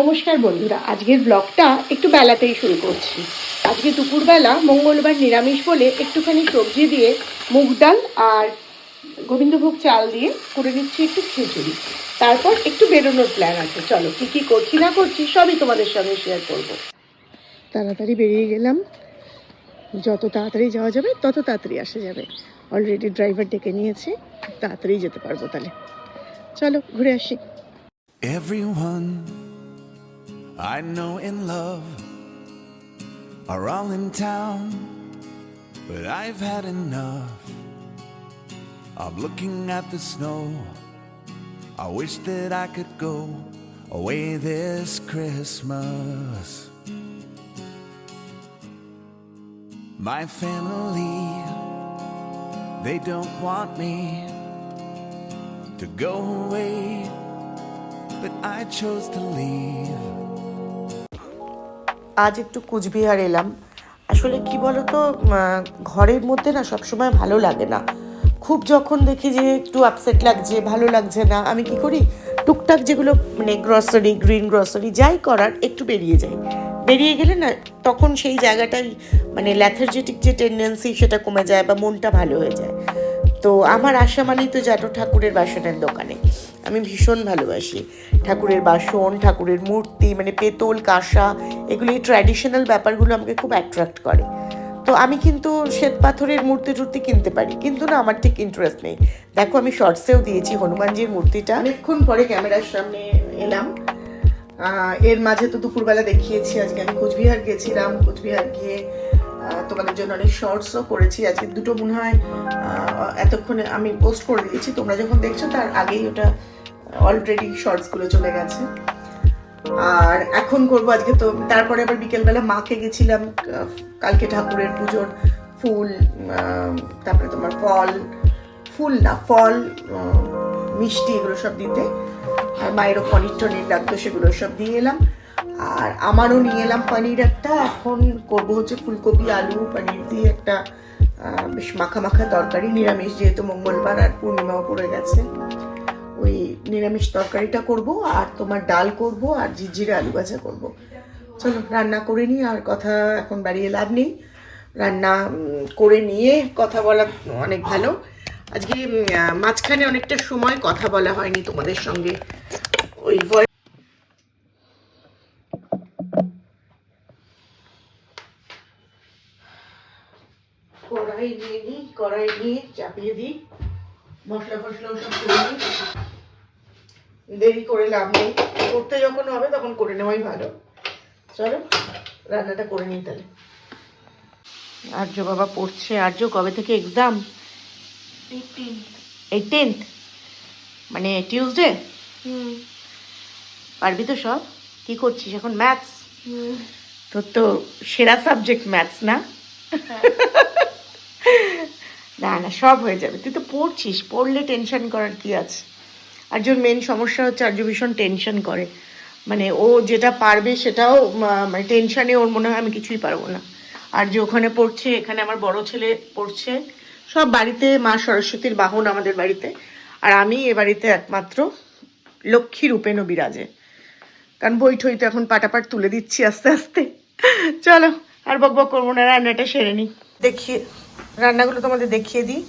নমস্কার বন্ধুরা, আজকের ব্লগটা একটু বেলাতেই শুরু করছি। আজকে দুপুরবেলা মঙ্গলবার নিরামিষ বলে একটুখানি সবজি দিয়ে মুগ ডাল আর গোবিন্দভোগ চাল দিয়ে করে নিচ্ছি একটু খিচুড়ি। তারপর একটু বেরোনোর প্ল্যান আছে। চলো, কী কী করছি না করছি সবই তোমাদের সঙ্গে শেয়ার করব। তাড়াতাড়ি বেরিয়ে গেলাম। যত তাড়াতাড়ি যাওয়া যাবে, তত তাড়াতাড়ি আসা যাবে। অলরেডি ড্রাইভার ডেকে নিয়েছে, তাড়াতাড়ি যেতে পারব তাহলে। চলো, ঘুরে আসি। Everyone I know in love are all in town, but I've had enough of looking at the snow. I wish that I could go away this Christmas. My family, they don't want me to go away but I chose to leave. আজ একটু কুচবিহার এলাম। আসলে কি বলতো ঘরের মধ্যে না সবসময় ভালো লাগে না। খুব যখন দেখি যে একটু আপসেট লাগছে, ভালো লাগছে না, আমি কি করি? টুকটাক যেগুলো মানে গ্রসারি গ্রিন গ্রসারি যাই করার, একটু বেরিয়ে যাই। বেরিয়ে গেলে না তখন সেই জায়গাটাই মানে ল্যাথার্জেটিক যে টেন্ডেন্সি সেটা কমে যায় বা মনটা ভালো হয়ে যায়। তো আমার আশা মানেই তো জাটো ঠাকুরের বাসনের দোকানে। আমি ভীষণ ভালোবাসি। ঠাকুরের বাসন, ঠাকুরের মূর্তি মানে পেতল, কাঁসা, এগুলো এই ট্র্যাডিশনাল ব্যাপারগুলো আমাকে খুব অ্যাট্রাক্ট করে। তো আমি কিন্তু শ্বেত পাথরের মূর্তি টুর্তি কিনতে পারি, কিন্তু না, আমার ঠিক ইন্টারেস্ট নেই। দেখো, আমি শর্টসেও দিয়েছি হনুমানজির মূর্তিটা। অনেকক্ষণ পরে ক্যামেরার সামনে এলাম। এর মাঝে তো দুপুরবেলা দেখিয়েছি, আজকে আমি কোচবিহার গেছিলাম, কোচবিহার গিয়ে তোমাদের জন্য অনেক শর্টসও করেছি। আজকে দুটো মনে হয় এতক্ষণে আমি পোস্ট করে দিয়েছি। তোমরা যখন দেখছ, তার আগেই ওটা অলরেডি শর্টসগুলো চলে গেছে। আর এখন করব আজকে তো, তারপরে আবার বিকেলবেলা মাকে গেছিলাম, কালকে ঠাকুরের পুজোর ফুল তারপরে তোমার ফল, ফুল না, ফল মিষ্টি এগুলো সব দিতে। আর মায়েরও পনির টনির লাগতো, সেগুলো সব দিয়ে এলাম। আর আমারও নিয়ে এলাম পনির একটা, এখন করব হচ্ছে ফুলকপি, আলু, পনির দিয়ে একটা বেশ মাখা মাখা তরকারি, নিরামিষ যেহেতু মঙ্গলবার আর পূর্ণিমাও পড়ে গেছে। ওই নিরামিষ তরকারিটা করব, আর তোমার ডাল করব, আর ঝিরঝিরে আলু ভাজা করব। চলো, রান্না করে নিই, আর কথা এখন বাড়িয়ে লাভ নেই। রান্না করে নিয়ে কথা বলা অনেক ভালো। আজকে মাঝখানে অনেকটা সময় কথা বলা হয়নি তোমাদের সঙ্গে। ওই কড়াই নিয়ে চাপিয়ে দিই। মশলা ফসলা সব করে নিই। দেরি করে লাভ নেই। করতে যখন হবে তখন করে নেওয়াই ভালো। চলো রান্নাটা করে নিই তাহলে। আর্য বাবা পড়ছে। আর্য কবে থেকে এক্সাম এই টেন্থ মানে টিউসডে পারবি তো সব? কি করছিস এখন? ম্যাথস তোর তো সেরা সাবজেক্ট ম্যাথস না? না না, সব হয়ে যাবে। তুই তো পড়ছিস, পড়লে টেনশন করার কি আছে? আর্যর মেন সমস্যা হচ্ছে আর্য ভীষণ টেনশন করে। মানে ও যেটা পারবে সেটাও মানে টেনশনে ওর মনে হয় আমি কিছুই পারব না। আর যে ওখানে পড়ছে, এখানে আমার বড় ছেলে পড়ছে। সব বাড়িতে মা সরস্বতীর বাহন আমাদের বাড়িতে। আর আমি এ বাড়িতে একমাত্র লক্ষ্মী রূপেণ বিরাজে। কারণ বই ঠই তো এখন পাটাপাট তুলে দিচ্ছি আস্তে আস্তে। চলো, আর বক বক করব না, রান্নাটা সেরে নিই। দেখিয়ে রান্নাগুলো তোমাদের দেখিয়ে দিই।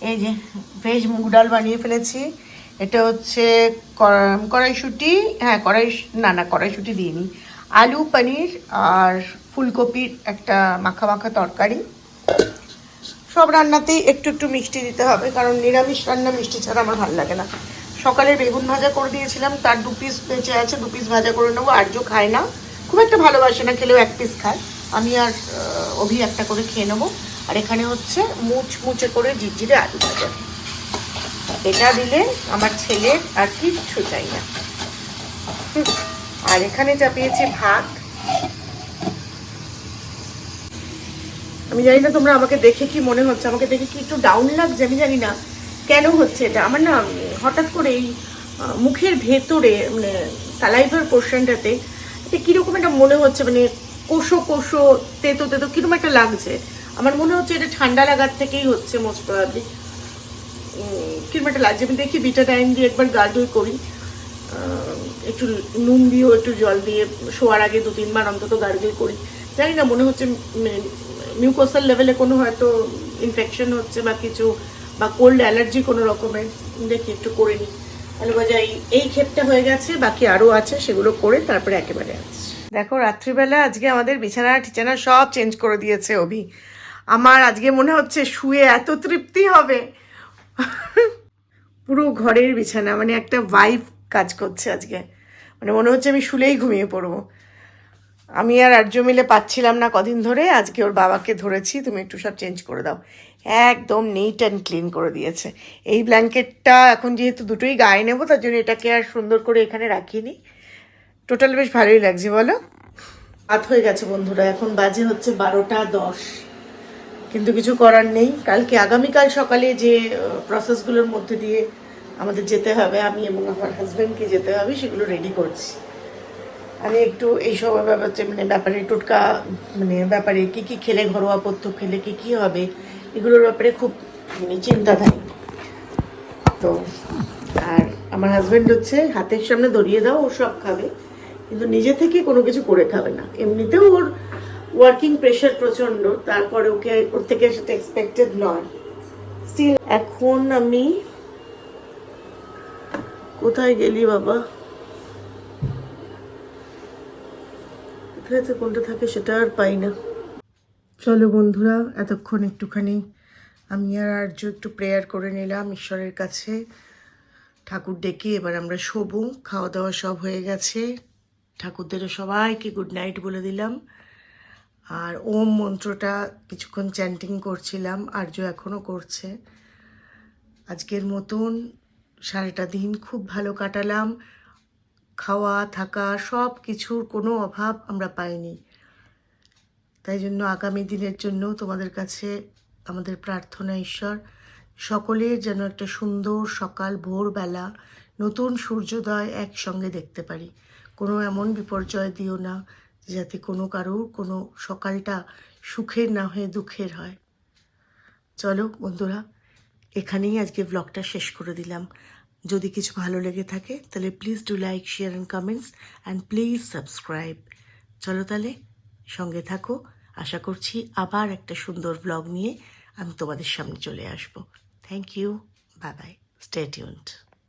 এই যে ভেজ মুগ ডাল বানিয়ে ফেলেছি। এটা হচ্ছে কড়া- কড়াইশুঁটি হ্যাঁ কড়াই, না না, কড়াইশুঁটি দিইনি। আলু, পনির আর ফুলকপির একটা মাখা মাখা তরকারি। সব রান্নাতেই একটু একটু মিষ্টি দিতে হবে, কারণ নিরামিষ রান্না মিষ্টি ছাড়া আমার ভালো লাগে না। সকালে বেগুন ভাজা করে দিয়েছিলাম, তার দু পিস বেঁচে আছে, দু পিস ভাজা করে নেব আর্য খায় না। খুব একটা ভালোবাসে না, খেলেও এক পিস খায়। আমি আর অভি একটা করে খেয়ে নেব। আর এখানে হচ্ছে মুচ মুচে করে জিরজিরে আলু ভাজা। এটা দিলে আমার ছেলে আর কিচ্ছু চাই না। আর এখানে চাপিয়েছি ভাত। আমি জানি না তোমরা আমাকে দেখে কি মনে হচ্ছে, আমাকে দেখে কি একটু ডাউন লাগছে, আমি জানি না কেন হচ্ছে এটা। আমার না, হঠাৎ করে এই মুখের ভেতরে মানে স্যালাইভার পোর্শনটাতে এটা কীরকম একটা মনে হচ্ছে মানে কোষো কোষো তেতো তেতো কীরকম একটা লাগছে। আমার মনে হচ্ছে এটা ঠান্ডা লাগার থেকেই হচ্ছে মোস্ট প্রবাবলি কীরকম একটা লাগছে, আমি দেখি বিটা টাইম দিয়ে একবার গার্ডল করি। একটু নুন দিয়েও একটু জল দিয়ে শোয়ার আগে দু, তিনবার অন্তত গার্গেল করি। জানি না, মনে হচ্ছে মিউকোসাল লেভেলে কোনো হয়তো ইনফেকশন হচ্ছে বা কিছু, বা কোল্ড অ্যালার্জি কোনো রকমের, দেখি একটু করে নিই। বোঝা এই ক্ষেপটা হয়ে গেছে, বাকি আরও আছে, সেগুলো করে তারপরে একেবারে আসছি। দেখো, রাত্রিবেলা আজকে আমাদের বিছানা টিছানা সব চেঞ্জ করে দিয়েছে অভি। আমার আজকে মনে হচ্ছে শুয়ে এত তৃপ্তি হবে। পুরো ঘরের বিছানা মানে একটা ভাইব কাজ করছে আজকে। মানে মনে হচ্ছে আমি শুলেই ঘুমিয়ে পড়ব। আমি আর আর্য মিলে পাচ্ছিলাম না কদিন ধরে, আজকে ওর বাবাকে ধরেছি, তুমি একটু সব চেঞ্জ করে দাও। একদম নিট অ্যান্ড ক্লিন করে দিয়েছে। এই ব্ল্যাঙ্কেটটা এখন যেহেতু দুটোই গায়ে নেব, তার জন্য এটাকে আর সুন্দর করে এখানে রাখিনি। টোটাল বেশ ভালোই লাগছে, বলো? রাত হয়ে গেছে বন্ধুরা, এখন বাজে হচ্ছে বারোটা দশ। কিন্তু কিছু করার নেই। কালকে আগামীকাল সকালে যে প্রসেসগুলোর মধ্যে দিয়ে আমাদের যেতে হবে, আমি এবং আমার হাজব্যান্ডকে যেতে হবে, সেগুলো রেডি করছি। আমি একটু এইসব ব্যাপারে মানে ব্যাপারে টোটকা মানে ব্যাপারে কি কি খেলে ঘরোয়া পথ্য খেলে কি কি হবে, এগুলোর ব্যাপারে খুব মানে চিন্তাধারী। তো, আর আমার হাজব্যান্ড হচ্ছে, হাতের সামনে ধরিয়ে দাও, ও সব খাবে, কিন্তু নিজে থেকে কোনো কিছু করে খাবে না। এমনিতেও ওর ওয়ার্কিং প্রেশার প্রচণ্ড, তারপরে ওকে, ওর থেকে সেটা এক্সপেক্টেড নয়। স্টিল এখন আমি কোথায় গেলি বাবা? কোথায় কোনটা থাকে সেটা আর পাই না। চলো বন্ধুরা, এতক্ষণ একটুখানি আমি আর আর্য একটু প্রেয়ার করে নিলাম ঈশ্বরের কাছে। ঠাকুর ডেকে এবার আমরা শোবো, খাওয়া দাওয়া সব হয়ে গেছে। ঠাকুরদেরও সবাইকে গুড নাইট বলে দিলাম। আর ওম মন্ত্রটা কিছুক্ষণ চ্যান্টিং করছিলাম, আর্য এখনও করছে। আজকের মতন সারাটা দিন খুব ভালো কাটালাম। খাওয়া, থাকা, সব কিছুর কোনো অভাব আমরা পাইনি। তাই জন্য আগামী দিনের জন্য তোমাদের কাছে আমাদের প্রার্থনা ঈশ্বর, সকলের যেন একটা সুন্দর সকাল, ভোরবেলা, নতুন সূর্যোদয় একসঙ্গে দেখতে পারি। কোনো এমন বিপর্যয় দিও না। যাতে কোনো কারোর কোনো সকালটা সুখের না হয়ে দুঃখের হয়। চলো বন্ধুরা, এখানেই আজকে ব্লগটা শেষ করে দিলাম। যদি কিছু ভালো লেগে থাকে, তাহলে please do like share and comments and please subscribe চলো তাহলে সঙ্গে থাকো। আশা করছি আবার একটা সুন্দর ব্লগ নিয়ে আমি তোমাদের সামনে চলে আসব। Thank you bye bye stay tuned